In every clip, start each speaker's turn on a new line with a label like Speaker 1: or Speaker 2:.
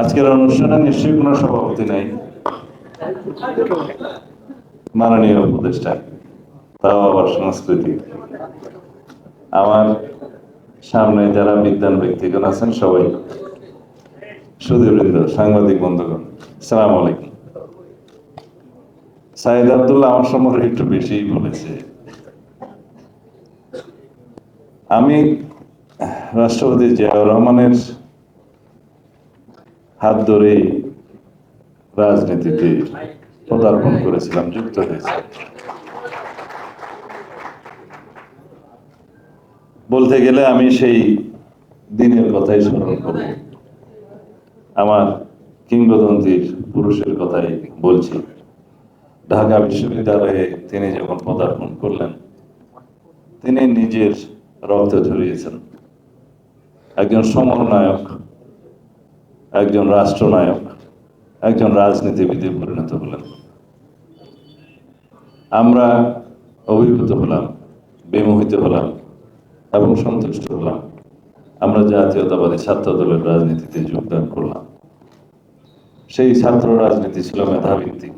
Speaker 1: আজকের অনুষ্ঠানে নিশ্চয়ই কোনো সভাপতি নাই। মাননীয় উপদেষ্টা, তাও আবার সাংস্কৃতিক আমার সামনে যারা বিদ্যান ব্যক্তিগণ আছেন সবাই সুদীবৃন্দ সাংবাদিক বন্ধুগণ, সালাম আলাইকুম। সাইদ আব্দুল্লাহ আমার সম্পর্কে একটু বেশিই বলেছে। আমি রাষ্ট্রপতি জিয়াউর রহমানের হাত ধরে রাজনীতিতে পদার্পণ করেছিলাম, যুক্ত হয়েছে। বলতে গেলে আমি সেই দিনের কথাই স্মরণ করব আমার কিংবদন্তির পুরুষের কথাই বলছি। ঢাকা বিশ্ববিদ্যালয়ে তিনি যখন পদার্পণ করলেন, তিনি নিজের রক্ত ঝরিয়েছেন। একজন সমন্বয়ক একজন রাষ্ট্রনায়ক, একজন রাজনীতিবিদে পরিণত হলেন। আমরা অভিভূত হলাম, বিমোহিত হলাম এবং সন্তুষ্ট হলাম। আমরা জাতীয়তাবাদী ছাত্র দলের রাজনীতিতে যোগদান করলাম। সেই ছাত্র রাজনীতি ছিল মেধাভিত্তিক।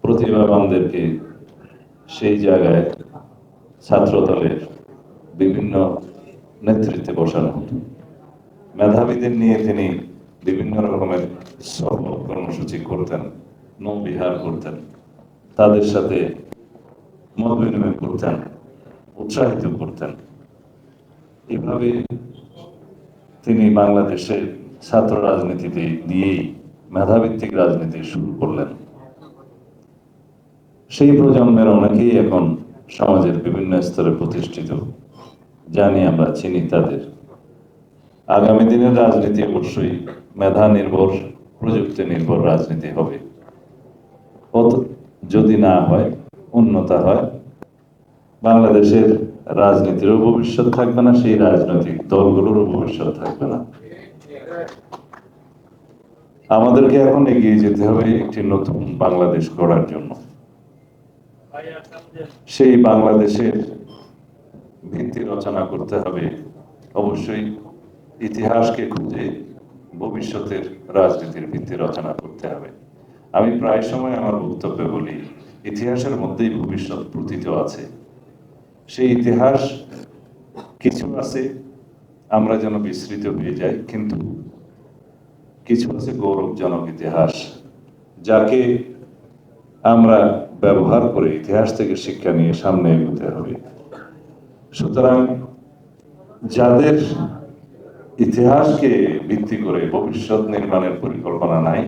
Speaker 1: প্রতিভাবানদেরকে সেই জায়গায় ছাত্র দলের বিভিন্ন নেতৃত্বে বসানো হতো। মেধাবীদের নিয়ে তিনি বিভিন্ন রকমের সফল কর্মসূচি করতেন নৌবিহার করতেন, তাদের সাথে মত বিনিময় করতেন, উৎসাহিত করতেন। এভাবে তিনি বাংলাদেশের ছাত্র রাজনীতিতে দিয়েই মেধাভিত্তিক রাজনীতি শুরু করলেন। সেই প্রজন্মের অনেকেই এখন সমাজের বিভিন্ন স্তরে প্রতিষ্ঠিত, জানি আমরা চিনি তাদের। আগামী দিনের রাজনীতি অবশ্যই মেধা নির্ভর, প্রযুক্তি নির্ভর রাজনীতি হবে। যদি না হয়, উন্নত হয়, বাংলাদেশের রাজনীতিরও ভবিষ্যৎ থাকবে না, সেই রাজনৈতিক দলগুলোরও ভবিষ্যৎ থাকবে না। আমাদেরকে এখন এগিয়ে যেতে হবে একটি নতুন বাংলাদেশ গড়ার জন্য। সেই বাংলাদেশের ভিত্তি রচনা করতে হবে। অবশ্যই ইতিহাসকে খুঁজে ভবিষ্যতের রাজনীতির ভিত্তি রচনা করতে হবে। আমি প্রায় সময় আমার বক্তব্যে বলি, ইতিহাসের মধ্যেই ভবিষ্যৎ প্রতীত আছে। সেই ইতিহাস কিছু আছে, আমরা যেন বিস্মৃত হয়ে যাই, কিন্তু কিছু আছে গৌরবজনক ইতিহাস, যাকে আমরা ব্যবহার করে ইতিহাস থেকে শিক্ষা নিয়ে সামনে এগোতে হবে। সুতরাং যাদের ইতিহাসকে ভিত্তি করে ভবিষ্যৎ নির্মাণের পরিকল্পনা নাই,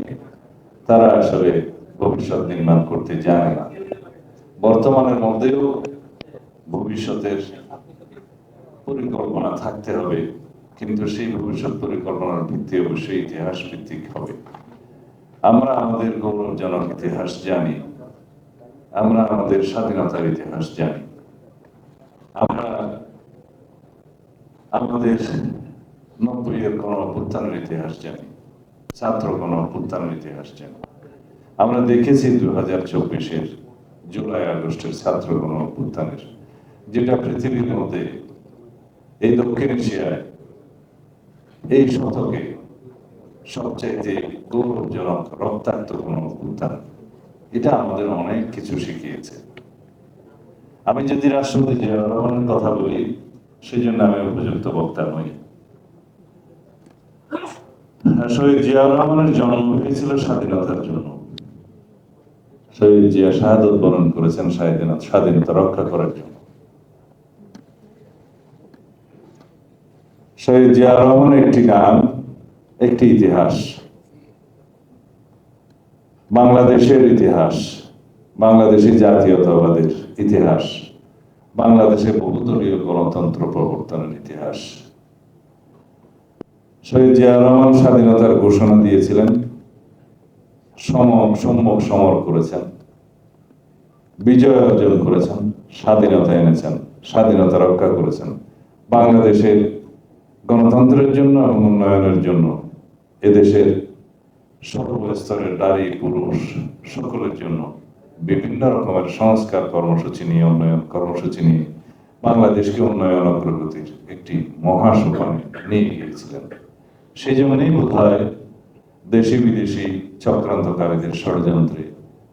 Speaker 1: তারা আসলে ভবিষ্যৎ নির্মাণ করতে জানে না। বর্তমানের মধ্যেও ভবিষ্যতের পরিকল্পনা থাকতে হবে, কিন্তু সেই ভবিষ্যৎ পরিকল্পনার ভিত্তি অবশ্যই ইতিহাস ভিত্তিক হবে। আমরা আমাদের গৌরবজনক ইতিহাস জানি, আমরা আমাদের স্বাধীনতার ইতিহাস জানি। আমরা আমাদের নব্বইয়ের কোন অভ্যুত্থানের ইতিহাস জানি, ছাত্র কোন অভ্যুত্থানের ইতিহাস জানি। আমরা দেখেছি দু হাজার চব্বিশের জুলাই, আগস্টের ছাত্র কোন অভ্যুত্থানের, যেটা পৃথিবীর মধ্যে এই দক্ষিণ এশিয়ায় এই শতকে সবচাইতে গৌরবজনক, রক্তাক্ত কোন অভ্যুত্থান, এটা আমাদের অনেক কিছু শিখিয়েছে। আমি যদি রাষ্ট্রপতি জিয়াউর রহমানের কথা বলি সেই জন্য আমি উপযুক্ত বক্তা নই। শহীদ জিয়াউর রহমানের জন্ম হয়েছিল স্বাধীনতার জন্য। শহীদ জিয়া শাহাদত বরণ করেছেন স্বাধীনতা স্বাধীনতা রক্ষা করার জন্য। শহীদ জিয়া রহমানের একটি গান, একটি ইতিহাস। বাংলাদেশের ইতিহাস বাংলাদেশি জাতীয়তাবাদের ইতিহাস বাংলাদেশে বহুদলীয় গণতন্ত্র প্রবর্তনের ইতিহাস। শহীদ জিয়া রহমান স্বাধীনতার ঘোষণা দিয়েছিলেন সম সম্মুখ সমর করেছেন, বিজয় অর্জন করেছেন, স্বাধীনতা এনেছেন, স্বাধীনতা রক্ষা করেছেন। বাংলাদেশের গণতন্ত্রের জন্য এবং উন্নয়নের জন্য এদেশের সর্বস্তরের নারী, পুরুষ সকলের জন্য বিভিন্ন রকমের সংস্কার কর্মসূচি নিয়ে, উন্নয়ন কর্মসূচি নিয়ে বাংলাদেশকে উন্নয়ন অগ্রগতির একটি মহাসোপানে নিয়ে গিয়েছিলেন। সেই জন্যই বোধ হয় দেশি বিদেশি চক্রান্তকারীদের ষড়যন্ত্রে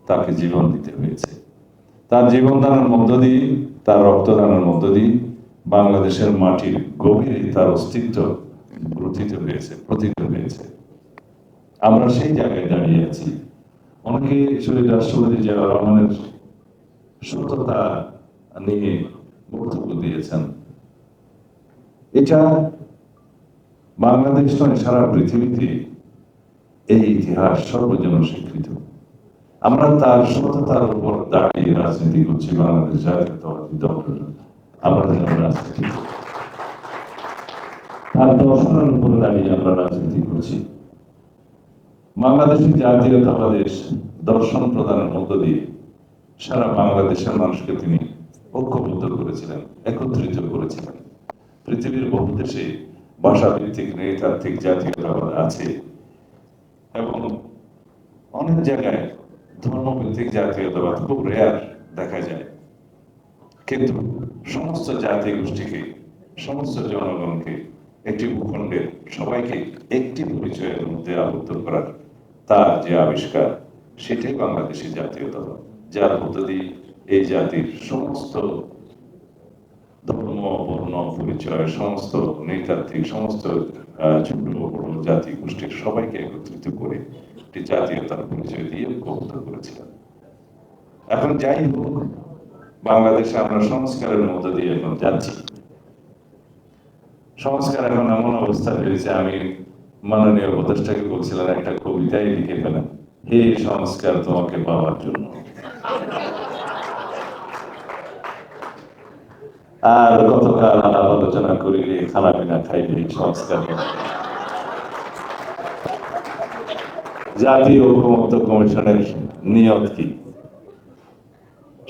Speaker 1: তাকে জীবন দিতে হয়েছে। তার জীবনদানের মধ্য দিয়ে তার রক্তদানের মধ্য দিয়ে বাংলাদেশের মাটির গভীরে তার অস্তিত্ব গ্রথিত হয়েছে, প্রথিত হয়েছে। আমরা সেই জায়গায় দাঁড়িয়ে আছি। অনেকে শহীদ রাষ্ট্রপতি জিয়া রহমানের সততা নিয়ে বক্তব্য দিয়েছেন। এটা বাংলাদেশ নয়, সারা পৃথিবীতে এই ইতিহাস সর্বজন স্বীকৃত আমরা তার সততার উপর দাঁড়িয়ে রাজনীতি করছি, বাংলাদেশ জাতীয়তাবাদী দল আমরা রাজনীতি। তার দর্শনের উপর দাঁড়িয়ে আমরা রাজনীতি করছি। বাংলাদেশের জাতীয়তাবাদের দর্শন প্রদানের মধ্য দিয়ে সারা বাংলাদেশের মানুষকে তিনি ঐক্যবদ্ধ করেছিলেন, একত্রিত করেছিলেন। পৃথিবীর বহু দেশে ভাষাভিত্তিক নৃতাত্ত্বিক জাতীয়তাবাদ আছে। এবং অনেক জায়গায় ধর্মভিত্তিক জাতীয়তাবাদ খুব রেয়ার দেখা যায়। কিন্তু সমস্ত জাতি গোষ্ঠীকে, সমস্ত জনগণকে একটি ভূখণ্ডের সবাইকে একটি পরিচয়ের মধ্যে আবদ্ধ করার তার যে আবিষ্কার, সেটাই বাংলাদেশের জাতীয়তাবাদ। যার মধ্য দিয়ে এই জাতির সমস্ত ধর্ম, বর্ণ, পরিচয়, সমস্ত নৃতাত্ত্বিক, সমস্ত ছোট বড় জাতি গোষ্ঠীর সবাইকে একত্রিত করে একটি জাতীয়তার পরিচয় দিয়ে ঐক্যবদ্ধ করেছিলেন। এখন যাই হোক, বাংলাদেশে আমরা সংস্কারের মধ্য দিয়ে এখন যাচ্ছি। সংস্কার এখন এমন অবস্থা হয়েছে আমি মাননীয় উপদেষ্টাকে বলছিলাম, একটা কবিতাই লিখে ফেলেন, হে সংস্কার তোমাকে পাওয়ার জন্য। আর গতকাল আলাপ আলোচনা করিলে খানা পিনা খাইলে সংস্কার জাতীয় ঐক্যমত্য কমিশনের নিয়ত কি?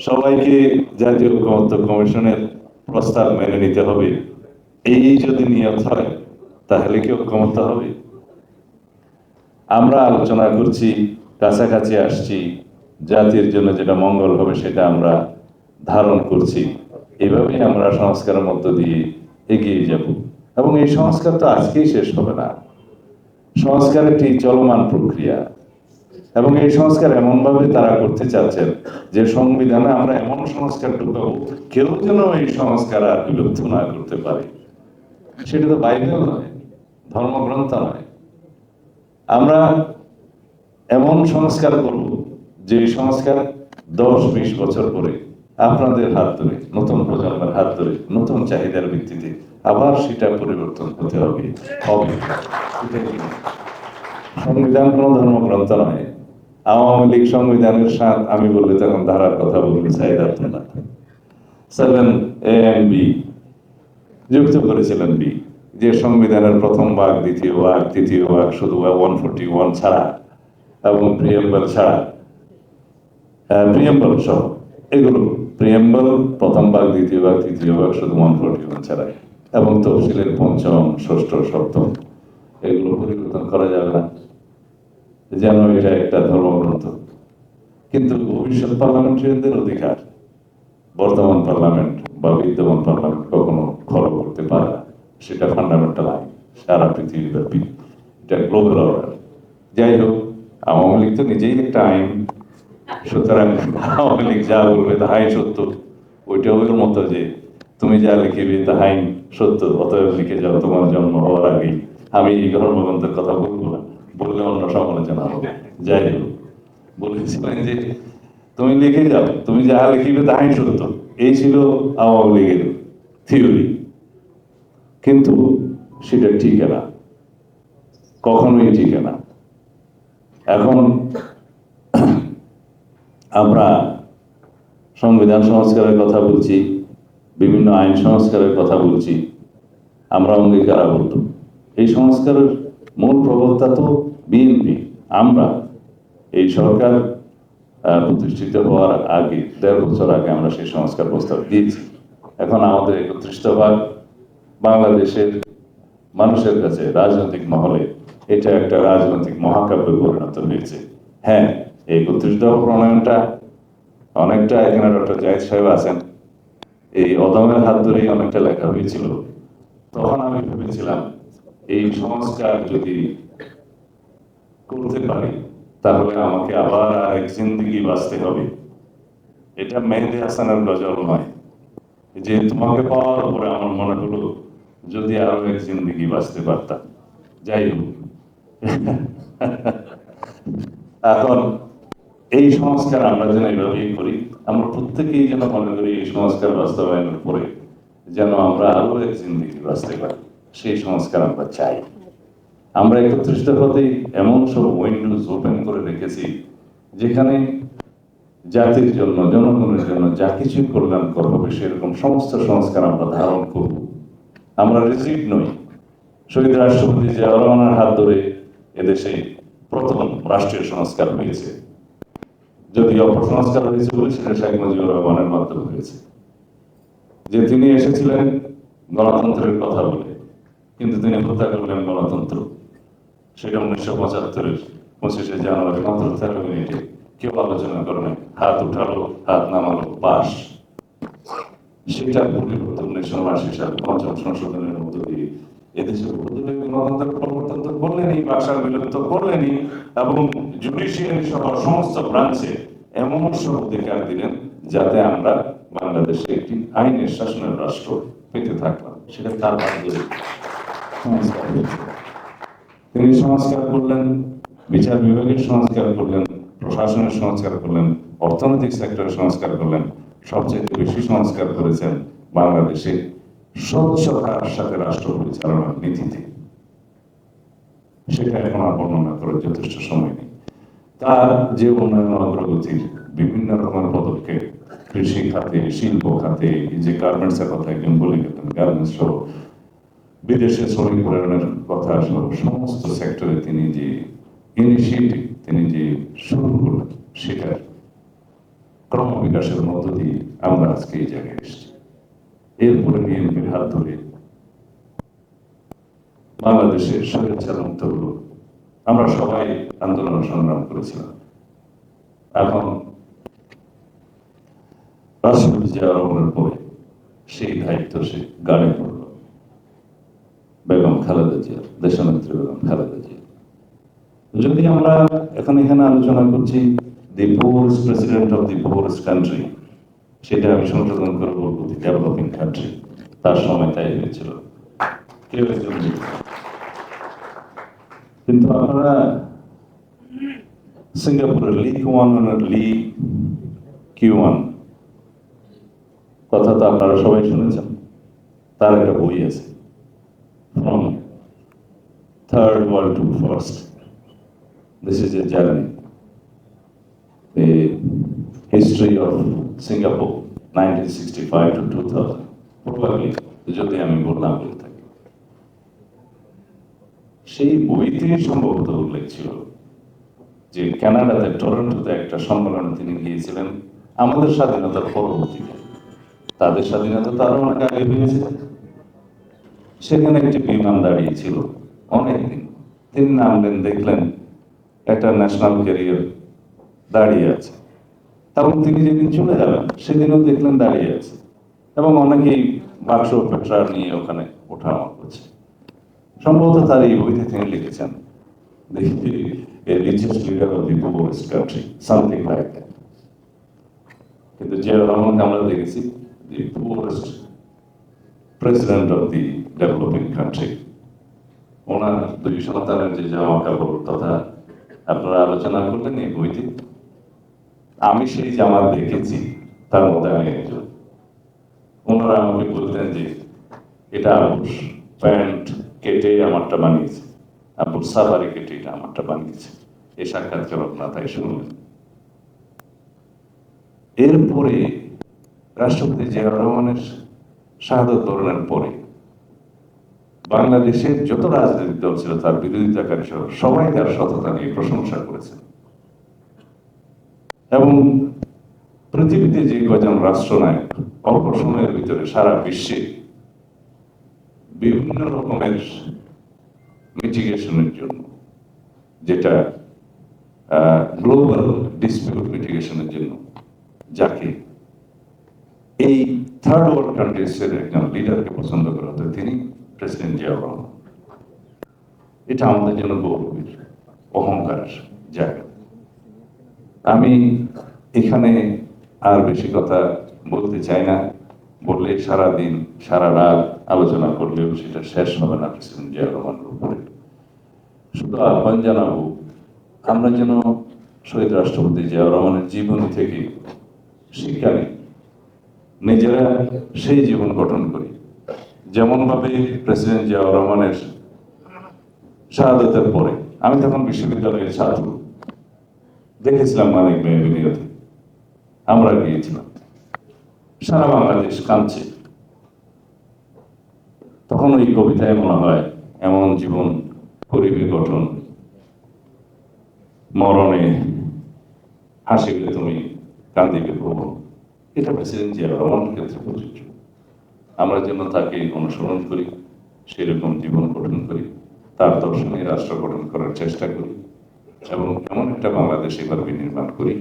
Speaker 1: সবাইকে জাতীয় ঐক্যমত্য কমিশনের প্রস্তাব মেনে নিতে হবে। এই যদি নিয়ত হয়, তাহলে কি ঐক্যমত্য হবে? আমরা আলোচনা করছি, কাছাকাছি আসছি, জাতির জন্য যেটা মঙ্গল হবে সেটা আমরা ধারণ করছি। এভাবেই আমরা সংস্কারের মধ্য দিয়ে এগিয়ে যাব। এবং এই সংস্কার তো আজকেই শেষ হবে না। সংস্কার একটি চলমান প্রক্রিয়া। এবং এই সংস্কার এমন ভাবে তারা করতে চাচ্ছেন যে সংবিধানে আমরা এমন সংস্কার ঢুকাবো কেউ যেন এই সংস্কার আর বিলুপ্ত না করতে পারে। সেটা তো বাইবেল নয়, ধর্মগ্রন্থ নয়। আমরা এমন সংস্কার করব যে সংস্কার দশ বিশ বছর পরে আপনাদের হাত ধরে, নতুন প্রজন্মের হাত ধরে, নতুন চাহিদার ভিত্তিতে আবার সেটা পরিবর্তন হতে হবে। সংবিধান কোনো ধর্মগ্রন্থ নয়। আওয়ামী লীগ সংবিধানের সাথ আমি বললে তখন ধারার কথা বলতে চাই আপনারা সেভেন এ এম বি, যুক্ত করেছিলেন বি, যে সংবিধানের প্রথম ভাগ, দ্বিতীয় ভাগ, তৃতীয় ভাগ, শুধু ওয়ান ফোরটি ওয়ান ছাড়া, এবং প্রিয়েম্বল ছাড়া প্রিয়েম্বল সহ এগুলো প্রিয়েম্বল প্রথম ভাগ, দ্বিতীয় ভাগ, তৃতীয় ভাগ, শুধু ওয়ান ফোরটি ওয়ান ছাড়া এবং তফসিলের পঞ্চম, ষষ্ঠ, সপ্তম, এগুলো পরিবর্তন করা যাবে না। যেন এটা একটা ধর্মগ্রন্থ। কিন্তু ভবিষ্যৎ পার্লামেন্টারিয়ানদের অধিকার, বর্তমান পার্লামেন্ট বা বিদ্যমান পার্লামেন্ট কখনো ফলো করতে পারে না। সেটা ফান্ডামেন্টাল আইন, সারা পৃথিবীব্যাপী। এটা গ্লোবাল অর্ডার যাই হোক, আওয়ামী লীগ তো নিজেই একটা আইন সুতরাং আওয়ামী লীগ যা বলবে তাহাই সত্য। ওইটা ওর মতো যে, তুমি যা লিখিবে তাহাই সত্য, অতএব লিখে যাও, তোমার জন্ম হওয়ার আগেই। আমি এই ধর্মগ্রন্থের কথা বলব না, বললে অন্য সমালোচনা হবে। যাই হোক বলেছিলেন যে, তুমি লিখে যাও, তুমি যাহা লিখিবে তাহাই সত্য। এই ছিল আওয়ামী লীগের থিওরি কিন্তু সেটা ঠিক না, কখনোই ঠিক না। এখন আমরা সংবিধান সংস্কারের কথা বলছি, বিভিন্ন আইন সংস্কারের কথা বলছি, আমরা অঙ্গীকারাবদ্ধ। এই সংস্কারের মূল প্রবক্তা তো বিএনপি, আমরা। এই সরকার প্রতিষ্ঠিত হওয়ার আগে, দেড় বছর আগে আমরা সেই সংস্কার প্রস্তাব দিয়েছি। এখন আমাদের একত্রিশ ভাগ বাংলাদেশের মানুষের কাছে রাজনৈতিক মহলে এটা একটা রাজনৈতিক মহাকাব্যে পরিণত হয়েছে। হ্যাঁ এই একত্রিশ দফা প্রণয়নটা অনেকটা এখানে ডক্টর জাহিদ সাহেব আছেন। এই অদমের হাত ধরেই অনেকটা লেখা হয়েছিল। তখন আমি ভেবেছিলাম, এই সংস্কার যদি করতে পারি, তাহলে আমাকে আবার আরেক জিন্দিগি বাঁচতে হবে। এটা মেহেদি হাসানের গজল নয়। যে তোমাকে পাওয়ার পরে আমার মনে হলো, যদি আরও এক জিন্দিগি বাঁচতে পারতাম। যাই হোক। এখন এই সংস্কার আমরা যেন এইভাবেই করি, আমরা প্রত্যেকেই যেন মনে করি এই সংস্কার বাস্তবায়নের পরে যেন আমরা আরও এক জিন্দিগি বাঁচতে পারি সেই সংস্কার আমরা চাই। আমরা একত্রিশ দফাতেই এমন সব উইন্ডোজ ওপেন করে রেখেছি, যেখানে জাতির জন্য, জনগণের জন্য যা কিছু কল্যাণ করবে, সেরকম সমস্ত সংস্কার আমরা ধারণ করব। আমরা রিজিক নই। শহীদ রাষ্ট্রপতি জিয়াউর রহমানের হাত ধরে এদেশে প্রথম রাষ্ট্রীয় সংস্কার হয়েছে। যদি অপসংস্কার হয়েছে বলে সেটা শেখ মুজিবুর রহমানের মাধ্যমে হয়েছে যে তিনি এসেছিলেন গণতন্ত্রের কথা বলে, কিন্তু তিনি হত্যা করলেন গণতন্ত্র, সেটা উনিশশো পঁচাত্তরের পঁচিশে জানুয়ারি মাত্র তেরো কেউ আলোচনা করে নাই। হাত উঠালো, হাত নামালো পাশ সেটা পরিবর্তন উনিশশো আশি সাল পঞ্চম সংশোধনের মধ্য দিয়ে এদেশে গণতন্ত্রের করলেনই ভাষার বিলুপ্ত করলেনই এবং জুডিশিয়ারি সহ সমস্ত ব্রাঞ্চে এমন সব অধিকার দিলেন যাতে আমরা বাংলাদেশে একটি আইনের শাসনের রাষ্ট্র পেতে থাকলাম। সেটা তার মাধ্যমে তিনি সংস্কার করলেন, বিচার বিভাগের সংস্কার করলেন, প্রশাসনের সংস্কার করলেন, অর্থনৈতিক সেক্টরের সংস্কার করলেন সবচেয়ে বেশি সংস্কার করেছেন বাংলাদেশে স্বচ্ছতার সাথে রাষ্ট্র পরিচালনার নীতিতে। সেটা এখন আর বর্ণনা করার যথেষ্ট সময় নেই। তার যে উন্নয়ন অগ্রগতির বিভিন্ন রকমের পদক্ষেপ, কৃষি খাতে, শিল্প খাতে যে গার্মেন্টস এর কথা একজন বলে গেলেন গার্মেন্টস সহ বিদেশে শ্রমিক প্রেরণের কথা সহ সমস্ত সেক্টরে তিনি যে ইনিশিয়েটিভ তিনি যে শুরু করলেন, সেটার ক্রমবিকাশের মধ্য দিয়ে আমরা আজকে এই জায়গায় এসেছি। এরপরে বিএনপির হাত ধরে বাংলাদেশের স্বেচ্ছা মুক্ত হলো আমরা সবাই আন্দোলন সংগ্রাম করেছিলাম। এখন রাষ্ট্রপতি জিয়া পরে সেই দায়িত্ব সে গাড়ি পড়ল। বেগম খালেদা জিয়ার দেশনেত্রী বেগম খালেদা জিয়া। যদি আমরা এখন এখানে আলোচনা করছি the poorest president of the poorest country সেটা আমি সংশোধন করে বলব দি ডেভেলপিং কান্ট্রি তার সময় তাই হয়েছিল। কেউ একজন নেই। কিন্তু আপনারা সিঙ্গাপুরের লি কুয়ান লি কিউ ওয়ান কথা তো আপনারা সবাই শুনেছেন তার একটা বই আছে from third world to first this is a journey the history of Singapore 1965 to 2000 probably যদি আমি বললাম বলে থাকি সেই বইতে সম্ভবত উল্লেখ ছিল যে কানাডাতে টরন্টোতে একটা সম্মেলনে তিনি গিয়েছিলেন আমাদের স্বাধীনতার পরবর্তীতে। তাদের স্বাধীনতা তো আরও অনেক আগে হয়েছে। সেখানে একটি বিমান দাঁড়িয়ে ছিল অনেকদিন। তিনি নামলেন, দেখলেন একটা ন্যাশনাল ক্যারিয়ার দাঁড়িয়ে আছে। তখন তিনি যেদিন চলে যাবেন, সেদিনও দেখলেন দাঁড়িয়ে আছে। এবং অনেকেই বাক্স পেট্রা নিয়ে ওখানে করছে সম্ভবত তার এই বইতে তিনি লিখেছেন কিন্তু রহমানকে আমরা দেখেছি the president of the developing country ওনার দুই সন্তানের যে জামা কাপড় তথা আপনারা আলোচনা করলেন এই বইতে, আমি সেই জামা দেখেছি, তার মধ্যে আমি একজন। ওনারা আমাকে বলতেন যে এটা প্যান্ট কেটে আমারটা বানিয়েছে। আবুর সাফারি কেটে এটা আমারটা বানিয়েছে। এই সাক্ষাৎকার আপনারা তাই শুনলেন। এরপরে রাষ্ট্রপতি জিয়া রহমানের শাহাদত বরণের পরে। বাংলাদেশের যত রাজনৈতিক দল ছিল, তার বিরোধিতাকারী সহ সবাই তার সততা নিয়ে প্রশংসা করেছেন। এবং পৃথিবীতে যে কয়জন রাষ্ট্রনায়ক অল্প সময়ের ভিতরে সারা বিশ্বে বিভিন্ন রকমের মিটিগেশনের জন্য, যেটা গ্লোবাল ডিসপিউট মিটিগেশনের জন্য, যাকে এই থার্ড ওয়ার্ল্ড কান্ট্রিজের একজন লিডারকে পছন্দ করা হতো, তিনি প্রেসিডেন্ট জিয়াউর রহমান। এটা আমাদের জন্য গৌরবের, অহংকারের জায়গা। আমি এখানে আর বেশি কথা বলতে চাই না। বললে সারা দিন সারা রাত আলোচনা করলেও সেটা শেষ হবে না প্রেসিডেন্ট জিয়া রহমানের উপরে শুধু আহ্বান জানাব, আমরা যেন শহীদ রাষ্ট্রপতি জিয়া রহমানের জীবনী থেকে শিক্ষা নিই। নিজেরা সেই জীবন গঠন করি। যেমন ভাবে প্রেসিডেন্ট জিয়াউর রহমানের শাহাদতের পরে, আমি তখন বিশ্ববিদ্যালয়ের ছাত্র। দেখেছিলাম মানিক মেহবিনিয়তে আমরা গিয়েছিলাম। সারা বাংলাদেশ কাঁদছে। তখন ওই কবিতায় মনে হয় এমন জীবন করিবে গঠন, মরণে হাসিবে তুমি কান্দিবে ভুবন এটা প্রেসিডেন্ট জিয়া রহমানের ক্ষেত্রে প্রযোজ্য। আমরা যেন তাকে অনুসরণ করি, সেরকম জীবন গঠন করি, তার দর্শনে রাষ্ট্র গঠন করার চেষ্টা করি, এবং এমন একটা বাংলাদেশ এবার বিনির্মাণ করি,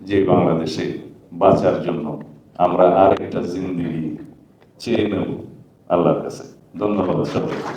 Speaker 1: যে বাংলাদেশে বাঁচার জন্য আমরা আর একটা জিন্দিগি চেয়ে নেব আল্লাহর কাছে। ধন্যবাদ সবাইকে।